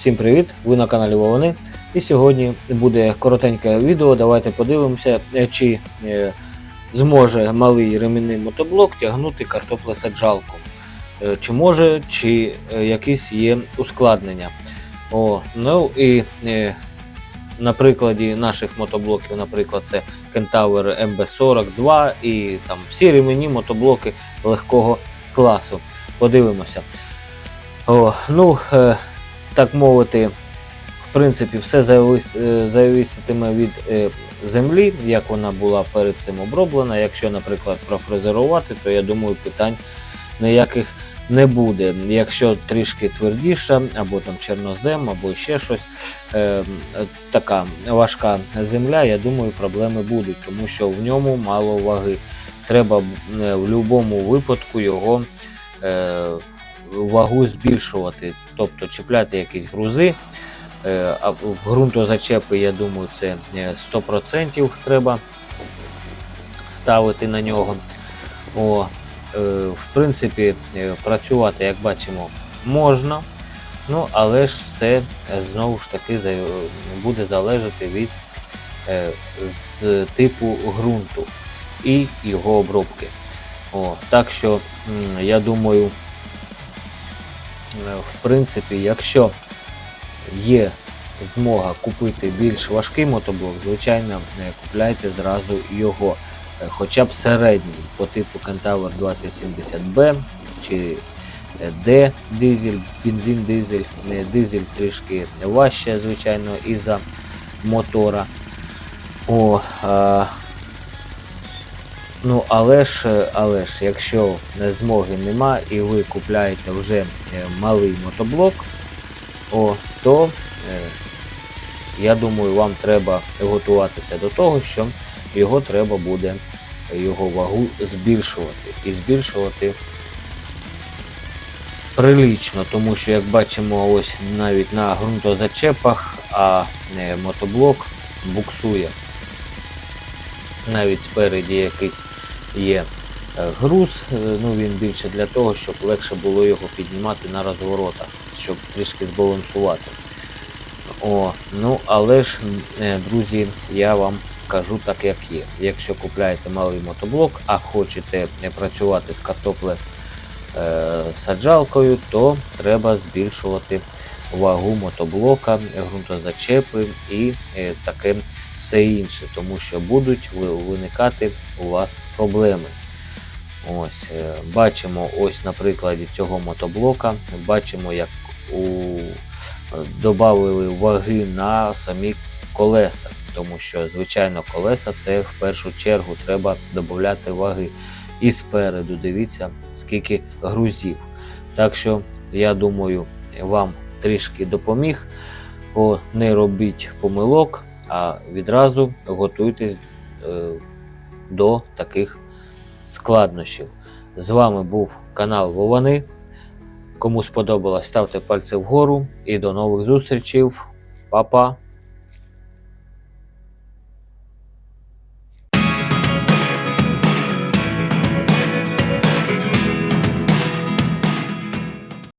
Всім привіт! Ви на каналі Вовани. І сьогодні буде коротеньке відео. Давайте подивимося, е, чи е, зможе малий ремінний мотоблок тягнути картоплесаджалку. Е, Чи може, чи якісь є ускладнення. О, ну і на прикладі наших мотоблоків, наприклад, це Kentaur MB42 і там всі ремені мотоблоки легкого класу. Подивимося. О, ну, так мовити, в принципі, все завис, е, зависитиме від е, землі, як вона була перед цим оброблена. Якщо, наприклад, профрезерувати, то я думаю, питань ніяких не буде. Якщо трішки твердіша, або там чорнозем, або ще щось, е, така важка земля, я думаю, проблеми будуть, тому що в ньому мало ваги. Треба е, в будь-якому випадку його вагу збільшувати, тобто чіпляти якісь грузи. Е, а в ґрунтозачепи, я думаю, це е, 100% треба ставити на нього. О, е, в принципі, е, працювати, як бачимо, можна, ну, але ж це е, знову ж таки буде залежати від е, з типу ґрунту і його обробки. О, так що, я думаю, е, в принципі, якщо є змога купити більш важкий мотоблок, звичайно, е, купляйте зразу його, е, хоча б середній по типу Kentaur 2070B чи е, D дизель, бензин дизель, е, дизель трішки важче, звичайно, із-за мотора. О, а, ну, але ж, але ж, якщо змоги нема і ви купляєте вже е, малий мотоблок, о, то е, я думаю, вам треба готуватися до того, що його треба буде його вагу збільшувати. І збільшувати прилично, тому що, як бачимо, ось навіть на ґрунтозачепах, а е, мотоблок буксує. Навіть спереді якийсь є е, груз, е, ну він більше для того, щоб легше було його піднімати на розворотах, щоб трішки збалансувати. О, ну але ж, е, друзі, я вам кажу так, як є. Якщо купляєте малий мотоблок, а хочете працювати з картопле е, саджалкою, то треба збільшувати вагу мотоблока, ґрунтозачепи і е, таке все інше, тому що будуть виникати у вас проблеми. Ось, е, бачимо ось на прикладі цього мотоблока, бачимо, як у додали ваги на самі колеса, тому що, звичайно, колеса це в першу чергу треба додати ваги. І спереду дивіться, скільки грузів. Так що, я думаю, вам трішки допоміг. Не робіть помилок, а відразу готуйтесь е, до таких складнощів. З вами був канал Вовани. Кому сподобалось, ставте пальці вгору і до нових зустрічей. Па-па!